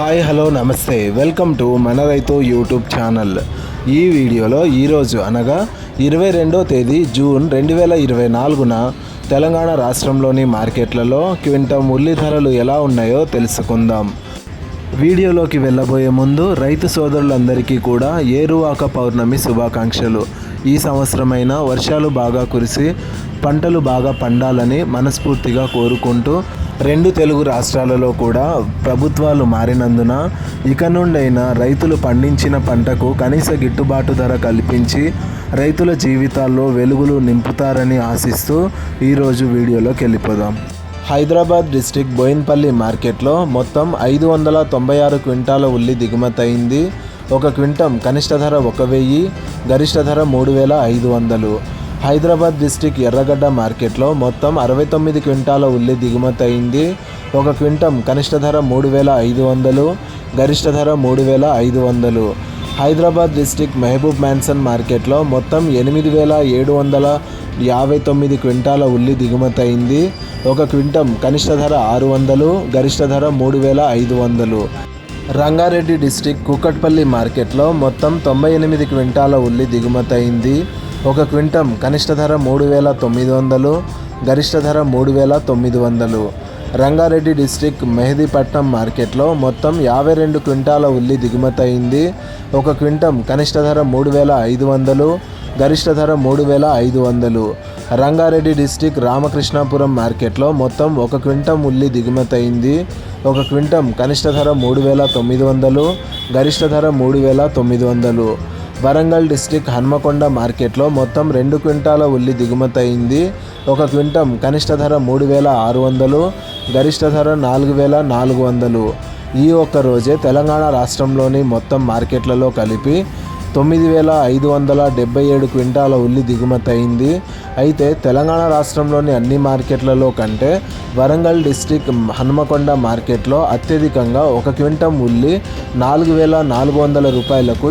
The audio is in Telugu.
హాయ్ హలో నమస్తే. వెల్కమ్ టు మన రైతు యూట్యూబ్ ఛానల్. ఈ వీడియోలో ఈరోజు అనగా ఇరవై రెండో తేదీ జూన్ రెండు వేల ఇరవై నాలుగున తెలంగాణ రాష్ట్రంలోని మార్కెట్లలో క్వింటం ఉల్లి ధరలు ఎలా ఉన్నాయో తెలుసుకుందాం. వీడియోలోకి వెళ్ళబోయే ముందు రైతు సోదరులందరికీ కూడా ఏరువాక పౌర్ణమి శుభాకాంక్షలు. ఈ సంవత్సరమైన వర్షాలు బాగా కురిసి పంటలు బాగా పండాలని మనస్ఫూర్తిగా కోరుకుంటూ రెండు తెలుగు రాష్ట్రాలలో కూడా ప్రభుత్వాలు మారినందున ఇక నుండైనా రైతులు పండించిన పంటకు కనీస గిట్టుబాటు ధర కల్పించి రైతుల జీవితాల్లో వెలుగులు నింపుతారని ఆశిస్తూ ఈరోజు వీడియోలోకి వెళ్ళిపోదాం. హైదరాబాద్ డిస్టిక్ బోయిన్పల్లి మార్కెట్లో మొత్తం ఐదు వందల తొంభై ఆరు క్వింటాల ఉల్లి దిగుమతయింది ఒక క్వింటం కనిష్ట ధర ఒక వెయ్యి గరిష్ట ధర మూడు వేల ఐదు వందలు. హైదరాబాద్ డిస్టిక్ ఎర్రగడ్డ మార్కెట్లో మొత్తం అరవై తొమ్మిది క్వింటాల ఉల్లి దిగుమతి అయింది. ఒక క్వింటం కనిష్ట ధర మూడు వేల ఐదు వందలు గరిష్ట ధర మూడు వేల ఐదు వందలు. హైదరాబాద్ డిస్టిక్ మహబూబ్ మ్యాన్సన్ మార్కెట్లో మొత్తం ఎనిమిది వేల ఏడు వందల యాభై తొమ్మిది క్వింటాల ఉల్లి దిగుమతి అయింది. ఒక క్వింటం కనిష్ట ధర ఆరు వందలు గరిష్ట ధర మూడు వేల ఐదు వందలు. రంగారెడ్డి డిస్టిక్ కుక్కట్పల్లి మార్కెట్లో మొత్తం తొంభై ఎనిమిది క్వింటాల ఉల్లి దిగుమతి అయింది. ఒక క్వింటం కనిష్ట ధర మూడు వేల తొమ్మిది వందలు గరిష్ట ధర మూడు వేల తొమ్మిది వందలు. రంగారెడ్డి డిస్టిక్ మెహదీపట్నం మార్కెట్లో మొత్తం యాభై రెండు క్వింటాల ఉల్లి దిగుమతి అయింది. ఒక క్వింటం కనిష్ట ధర మూడు వేల ఐదు వందలు గరిష్ట ధర మూడు వేల ఐదు వందలు. రంగారెడ్డి డిస్టిక్ రామకృష్ణాపురం మార్కెట్లో మొత్తం ఒక క్వింటం ఉల్లి దిగుమతి అయింది. ఒక క్వింటం కనిష్ట ధర మూడు వేల తొమ్మిది వందలు గరిష్ట ధర మూడు వేల తొమ్మిది వందలు. వరంగల్ డిస్టిక్ హన్మకొండ మార్కెట్లో మొత్తం రెండు క్వింటాల ఉల్లి దిగుమతి అయింది. ఒక క్వింటం కనిష్ట ధర మూడు వేల ఆరు వందలు గరిష్ట ధర నాలుగు వేల నాలుగు వందలు. ఈ ఒక్క రోజే తెలంగాణ రాష్ట్రంలోని మొత్తం మార్కెట్లలో కలిపి తొమ్మిది వేల ఐదు వందల డెబ్బై ఏడు క్వింటాల ఉల్లి దిగుమతి అయింది. అయితే తెలంగాణ రాష్ట్రంలోని అన్ని మార్కెట్లలో కంటే వరంగల్ డిస్టిక్ హన్మకొండ మార్కెట్లో అత్యధికంగా ఒక క్వింటం ఉల్లి నాలుగు వేల నాలుగు వందల రూపాయలకు